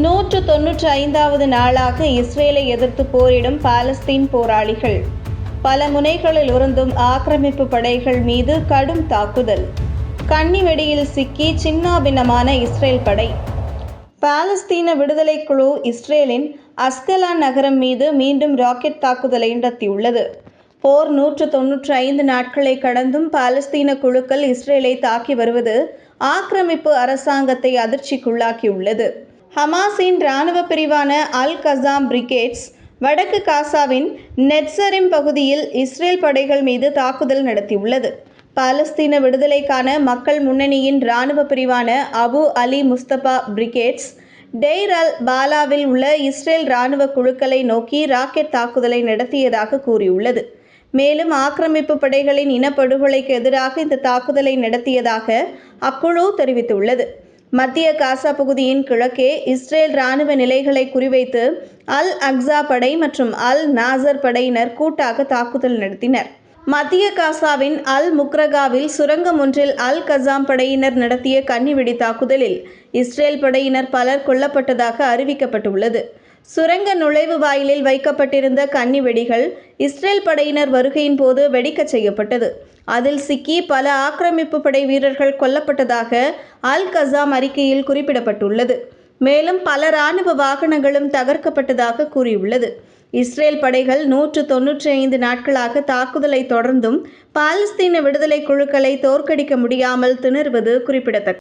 நூற்று தொன்னூற்றி ஐந்தாவது நாளாக இஸ்ரேலை எதிர்த்து போரிடும் பாலஸ்தீன் போராளிகள். பல முனைகளில் இருந்தும் ஆக்கிரமிப்பு படைகள் மீது கடும் தாக்குதல். கன்னி வெடியில் சிக்கி சின்னாபின்னமான இஸ்ரேல் படை. பாலஸ்தீன விடுதலை குழு இஸ்ரேலின் அஸ்கலான் நகரம் மீது மீண்டும் ராக்கெட் தாக்குதலை நடத்தியுள்ளது. போர் நூற்று தொன்னூற்றி ஐந்து நாட்களை கடந்தும் பாலஸ்தீன குழுக்கள் இஸ்ரேலை தாக்கி வருவது ஆக்கிரமிப்பு அரசாங்கத்தை அதிர்ச்சிக்குள்ளாக்கியுள்ளது. ஹமாஸின் இராணுவ பிரிவான அல் கசாம் பிரிகேட்ஸ் வடக்கு காசாவின் நெட்சரிம் பகுதியில் இஸ்ரேல் படைகள் மீது தாக்குதல் நடத்தியுள்ளது. பாலஸ்தீன விடுதலைக்கான மக்கள் முன்னணியின் இராணுவ பிரிவான Abu Ali Mustafa Brigades Deir al பாலாவில் உள்ள இஸ்ரேல் இராணுவ குழுக்களை நோக்கி ராக்கெட் தாக்குதலை நடத்தியதாக கூறியுள்ளது. மேலும் ஆக்கிரமிப்பு படைகளின் இனப்படுகொலைக்கு எதிராக இந்த தாக்குதலை நடத்தியதாக அக்குழு தெரிவித்துள்ளது. மத்திய காசா பகுதியின் கிழக்கே இஸ்ரேல் இராணுவ நிலைகளை குறிவைத்து அல் அக்ஸா படை மற்றும் அல் நாசர் படையினர் கூட்டாக தாக்குதல் நடத்தினர். மத்திய காசாவின் அல் முக்ரகாவில் சுரங்கம் ஒன்றில் அல் கசாம் படையினர் நடத்திய கன்னிவெடி தாக்குதலில் இஸ்ரேல் படையினர் பலர் கொல்லப்பட்டதாக அறிவிக்கப்பட்டுள்ளது. சுரங்க நுழைவு வாயிலில் வைக்கப்பட்டிருந்த கன்னி வெடிகள் இஸ்ரேல் படையினர் வருகையின் போது வெடிக்கச் செய்யப்பட்டது. அதில் சிக்கி பல ஆக்கிரமிப்பு படை வீரர்கள் கொல்லப்பட்டதாக அல் கசாம் அறிக்கையில் குறிப்பிடப்பட்டுள்ளது. மேலும் பல இராணுவ வாகனங்களும் தகர்க்கப்பட்டதாக கூறியுள்ளது. இஸ்ரேல் படைகள் நூற்று தொன்னூற்றி ஐந்து நாட்களாக தாக்குதலை தொடர்ந்தும் பாலஸ்தீன விடுதலை குழுக்களை தோற்கடிக்க முடியாமல் திணறுவது குறிப்பிடத்தக்கது